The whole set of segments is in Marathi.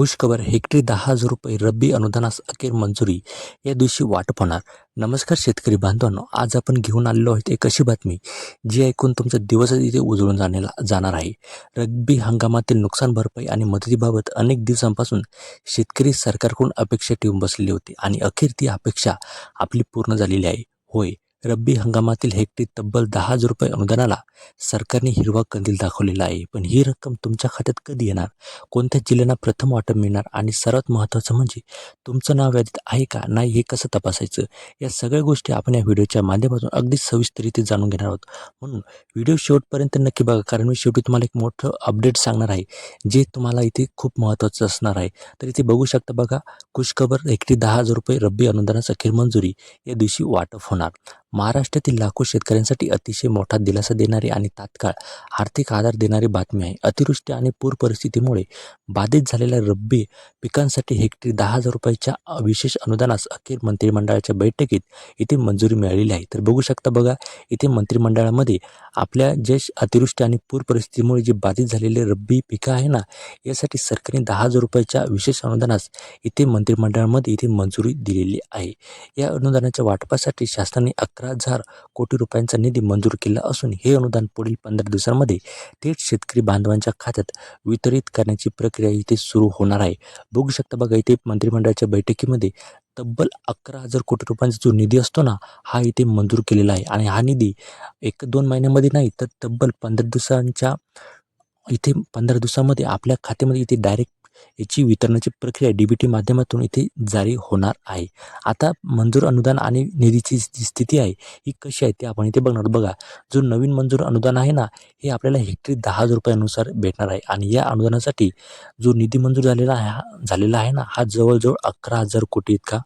खुशखबर हेक्टरी दहा हजार रुपये रब्बी अनुदानास अखेर मंजुरी या दिवशी वाटप होणार नमस्कार शेतकरी बांधवांनो आज आपण घेऊन आलेलो आहोत एक अशी बातमी जी ऐकून तुमचा दिवसच इथे उजळून जाण्याला जाणार आहे. रब्बी हंगामातील नुकसान भरपाई आणि मदतीबाबत अनेक दिवसांपासून शेतकरी सरकारकडून अपेक्षा ठेवून बसलेली होती आणि अखेर ती अपेक्षा आपली पूर्ण झालेली आहे. होय रब्बी हंगामातील हेक्टरी तब्बल दहा हजार रुपये अनुदानाला सरकारने हिरवा कंदील दाखवलेला आहे. पण ही रक्कम तुमच्या खात्यात कधी येणार? कोणत्या जिल्ह्यांना प्रथम वाटप मिळणार? आणि सर्वात महत्त्वाचं म्हणजे तुमचं नाव यादीत आहे का? नाही हे कसं तपासायचं? या सगळ्या गोष्टी आपण या व्हिडिओच्या माध्यमातून अगदी सविस्तरित्या जाणून घेणार आहोत. म्हणून व्हिडिओ शेवटपर्यंत नक्की बघा कारण मी शेवटी तुम्हाला एक मोठं अपडेट सांगणार आहे जे तुम्हाला इथे खूप महत्त्वाचं असणार आहे. तर इथे बघू शकता बघा खुशखबर एकटी दहा हजार रुपये रब्बी अनुदानास अखेर मंजुरी. या दिवशी वाटप होणार. महाराष्ट्रातील लाखो शेतकऱ्यांसाठी अतिशय मोठा दिलासा देणारी आणि तात्काळ आर्थिक आधार देणारी बातमी आहे. अतिवृष्टी आणि पूर परिस्थितीमुळे बाधित झालेल्या रब्बी पिकांसाठी हेक्टरी दहा हजार रुपयाच्या विशेष अनुदानास अखेर मंत्रिमंडळाच्या बैठकीत इथे मंजुरी मिळालेली आहे. तर बघू शकता बघा इथे मंत्रिमंडळामध्ये आपल्या जे अतिवृष्टी आणि पूर परिस्थितीमुळे जे बाधित झालेले रब्बी पिकं आहे ना यासाठी सरकारने दहा हजार रुपयाच्या विशेष अनुदानास इथे मंत्रिमंडळामध्ये इथे मंजुरी दिलेली आहे. या अनुदानाच्या वाटपासाठी शासनाने अकरा हजार कोटी रुपयांचा निधी मंजूर केला असून हे अनुदान पुढील पंधरा दिवसांमध्ये थेट शेतकरी बांधवांच्या खात्यात वितरित करण्याची प्रक्रिया इथे सुरू होणार आहे. बघू शकता बघा इथे मंत्रिमंडळाच्या बैठकीमध्ये तब्बल अकरा हजार कोटी रुपयांचा जो निधी असतो ना हा इथे मंजूर केलेला आहे. आणि हा निधी एक दोन महिन्यामध्ये नाही तर तब्बल पंधरा दिवसांच्या इथे पंधरा दिवसामध्ये आपल्या खात्यामध्ये इथे डायरेक्ट याची वितरणाची प्रक्रिया डी बी टी माध्यमातून इथे जारी होणार आहे. आता मंजूर अनुदान आणि निधीची जी स्थिती आहे ही कशी आहे ते आपण इथे बघणार. बघा जो नवीन मंजूर अनुदान आहे ना हे आपल्याला हेक्टरी दहा हजार रुपयानुसार भेटणार आहे. आणि या अनुदानासाठी जो निधी मंजूर झालेला आहे हा झालेला आहे ना हा जवळजवळ अकरा हजार कोटी इतका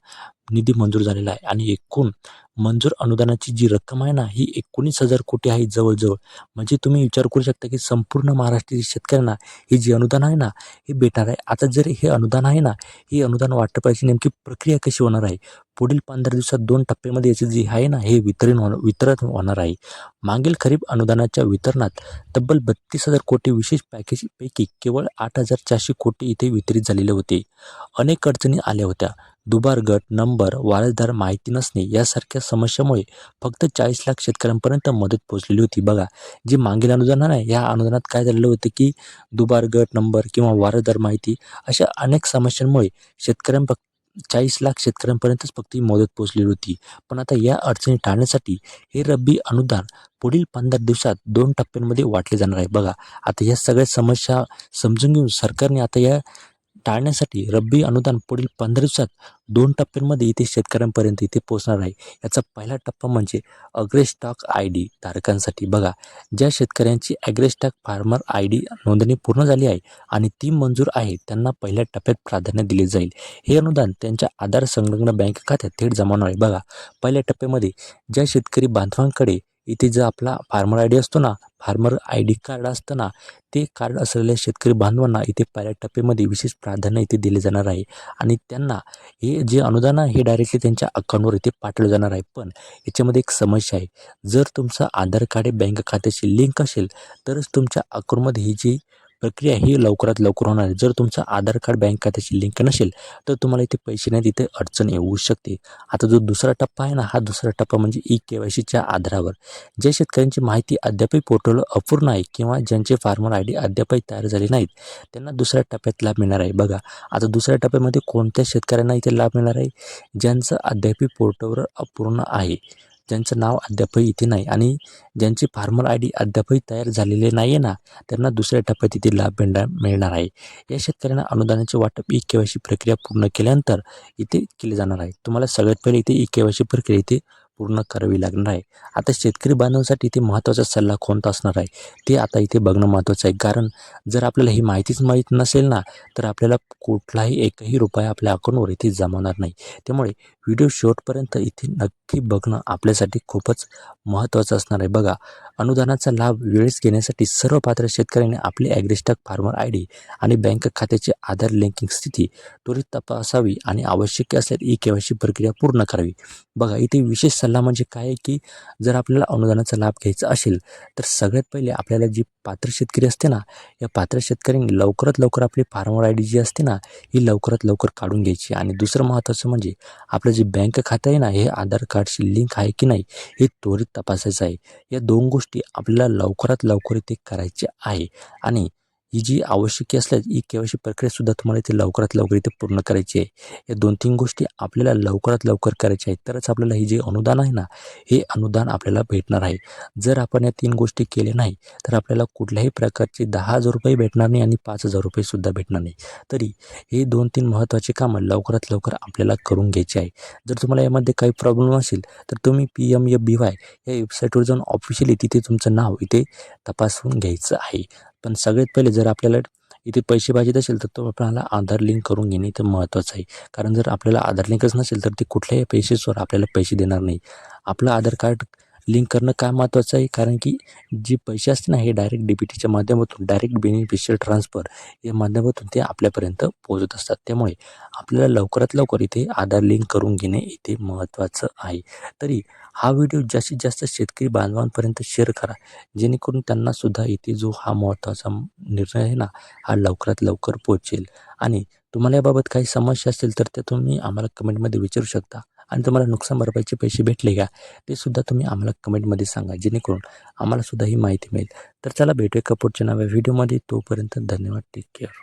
निधी मंजूर झालेला आहे. आणि एकूण मंजूर अनुदानाची जी रक्कम आहे ना ही एकोणीस हजार कोटी आहे जवळजवळ. म्हणजे तुम्ही विचार करू शकता की संपूर्ण महाराष्ट्रातील शेतकऱ्यांना हे जे अनुदान आहे ना हे भेटणार आहे. आता जर हे अनुदान आहे ना हे अनुदान वाटपाची नेमकी प्रक्रिया कशी होणार आहे? पुढील पंधरा दिवसात दोन टप्प्यामध्ये याचे जे आहे ना हे वितरण होणं वितरण होणार आहे. मागील खरीप अनुदानाच्या वितरणात तब्बल बत्तीस हजार कोटी विशेष पॅकेजपैकी केवळ आठ हजार चारशे कोटी इथे वितरित झालेले होते. अनेक अडचणी आल्या होत्या. दुबार गट नंबर वारसदार माहिती नसणे यासारख्या समस्यामुळे फक्त चाळीस लाख शेतकऱ्यांपर्यंत मदत पोहोचलेली होती. बघा जे मागील अनुदान आहे या अनुदानात काय झालेलं होतं की दुबार गट नंबर किंवा वारसदार माहिती अशा अनेक समस्यांमुळे शेतकऱ्यां चाळीस लाख शेतकऱ्यांपर्यंतच फक्त ही मदत पोहोचलेली होती. पण आता या अडचणी टाळण्यासाठी हे रब्बी अनुदान पुढील पंधरा दिवसात दोन टप्प्यांमध्ये वाटले जाणार आहे. बघा आता या सगळ्या समस्या समजून घेऊन सरकारने आता या टाळण्यासाठी रब्बी अनुदान पुढील पंधरा दिवसात दोन टप्प्यांमध्ये इथे शेतकऱ्यांपर्यंत इथे पोहोचणार आहे. याचा पहिला टप्पा म्हणजे अग्रेस्टॉक आय डी धारकांसाठी. बघा ज्या शेतकऱ्यांची ॲग्रेस्टॉक फार्मर आय डी नोंदणी पूर्ण झाली आहे आणि ती मंजूर आहे त्यांना पहिल्या टप्प्यात प्राधान्य दिले जाईल. हे अनुदान त्यांच्या आधार संलग्न बँक खात्यात थेट जमा होणार आहे. बघा पहिल्या टप्प्यामध्ये ज्या शेतकरी बांधवांकडे इथे जो आपला फार्मर आय डी असतो ना फार्मर आय डी कार्ड असतं ना ते कार्ड असलेल्या शेतकरी बांधवांना इथे पहिल्या टप्प्यामध्ये विशेष प्राधान्य इथे दिले जाणार आहे. आणि त्यांना हे जे अनुदान आहे हे डायरेक्टली त्यांच्या अकाउंटवर इथे पाठवलं जाणार आहे. पण याच्यामध्ये एक समस्या आहे. जर तुमचं आधार कार्ड बँक खात्याशी लिंक असेल तरच तुमच्या अकाउंटमध्ये ही जी प्रक्रिया ही लवकरात लवकर होणार आहे. जर तुमचं आधार कार्ड बँक खात्याशी लिंक नसेल तर तुम्हाला इथे पैसे नाही तिथे अडचण येऊ शकते. आता जो दुसरा टप्पा आहे ना हा दुसरा टप्पा म्हणजे ई के वाय सीच्या आधारावर. ज्या शेतकऱ्यांची माहिती अद्यापही पोर्टलवर अपूर्ण आहे किंवा ज्यांचे फार्मर आय डी अद्यापही तयार झाले नाहीत त्यांना दुसऱ्या टप्प्यात लाभ मिळणार आहे. बघा आता दुसऱ्या टप्प्यामध्ये कोणत्या शेतकऱ्यांना इथे लाभ मिळणार आहे? ज्यांचं अद्यापही पोर्टलवर अपूर्ण आहे. ज्यांचं नाव अद्यापही इथे नाही आणि ज्यांची फार्मर आय डी अद्यापही तयार झालेले नाही आहे ना त्यांना दुसऱ्या टप्प्यात इथे लाभ मिळणार मिळणार आहे. या शेतकऱ्यांना अनुदानाचे वाटप ई के प्रक्रिया पूर्ण केल्यानंतर इथे केले जाणार आहे. तुम्हाला सगळ्यात पहिले इथे ई के प्रक्रिया इथे पूर्ण करावी लागणार आहे. आता शेतकरी बांधवांसाठी इथे महत्त्वाचा सल्ला कोणता असणार आहे? ते आता इथे बघणं महत्त्वाचं आहे. कारण जर आपल्याला ही माहितीच माहीत नसेल ना तर आपल्याला कुठलाही एकही रुपया आपल्या अकाउंटवर इथे जमवणार नाही. त्यामुळे व्हिडिओ शेवटपर्यंत इथे नक्की बघणं आपल्यासाठी खूपच महत्त्वाचं असणार आहे. बघा अनुदानाचा लाभ वेळेस घेण्यासाठी सर्व पात्र शेतकऱ्यांनी आपली ॲग्रिस्टॉक फार्मर आय डी आणि बँक खात्याची आधार लिंकिंग स्थिती त्वरित तपासावी आणि आवश्यक असल्यास ई के प्रक्रिया पूर्ण करावी. बघा इथे विशेष सल्ला म्हणजे काय आहे की जर आपल्याला अनुदानाचा लाभ घ्यायचा असेल तर सगळ्यात पहिले आपल्याला जी पात्र शेतकरी असते ना या पात्र शेतकऱ्यांनी लवकरात लवकर आपली फार्मर आय डी जी असते ना ही लवकरात लवकर काढून घ्यायची. आणि दुसरं महत्त्वाचं म्हणजे आपलं जे बँक खातं आहे ना हे आधार कार्डशी लिंक आहे की नाही हे त्वरित तपासायचं आहे. या दोन गोष्टी आपल्याला लवकरात लवकर इथे करायचे आहे. आणि ही जी आवश्यक असल्यास ई के प्रक्रियासुद्धा तुम्हाला इथे लवकरात लवकर इथे पूर्ण करायची आहे. या दोन तीन गोष्टी आपल्याला लवकरात लवकर करायच्या आहेत तरच आपल्याला ही जे अनुदान आहे ना हे अनुदान आपल्याला भेटणार आहे. जर आपण या तीन गोष्टी केल्या नाही तर आपल्याला कुठल्याही प्रकारचे दहा हजार रुपये भेटणार नाही आणि पाच हजार रुपयेसुद्धा भेटणार नाही. तरी हे दोन तीन महत्त्वाचे कामं लवकरात लवकर आपल्याला करून घ्यायचे आहे. जर तुम्हाला यामध्ये काही प्रॉब्लेम असेल तर तुम्ही P M F B Y या वेबसाईटवर जाऊन ऑफिशियली तिथे तुमचं नाव इथे तपासून घ्यायचं आहे. पण सगळ्यात पहिले जर आपल्याला इथे पैसे पाहिजेत असेल तर तो आपल्याला आधार लिंक करून घेणे इथं महत्त्वाचं आहे. कारण जर आपल्याला आधार लिंकच नसेल तर ते कुठल्याही पैसेसवर आपल्याला पैसे देणार नाही. आपलं आधार कार्ड लिंक करणं का महत्त्वाचं आहे? कारण की जे पैसे असते ना हे डायरेक्ट डी बी टीच्या माध्यमातून डायरेक्ट बेनिफिशियल ट्रान्सफर या माध्यमातून ते आपल्यापर्यंत पोहोचत असतात. त्यामुळे आपल्याला लवकरात लवकर इथे आधार लिंक करून घेणे इथे महत्त्वाचं आहे. तरी हा व्हिडिओ जास्तीत जास्त शेतकरी बांधवांपर्यंत शेअर करा. जेणेकरून त्यांनासुद्धा इथे जो हा महत्त्वाचा निर्णय आहे ना हा लवकरात लवकर पोहोचेल. आणि तुम्हाला याबाबत काही समस्या असतील तर त्या तुम्ही आम्हाला कमेंटमध्ये विचारू शकता. आणि तुम्हाला नुकसान भरपाईचे पैसे भेटले का ते सुद्धा तुम्ही आम्हाला कमेंटमध्ये सांगा. जेणेकरून आम्हाला सुद्धा ही माहिती मिळेल. तर चला भेटूया कपूरच्या नव्या व्हिडिओमध्ये तोपर्यंत धन्यवाद. Take care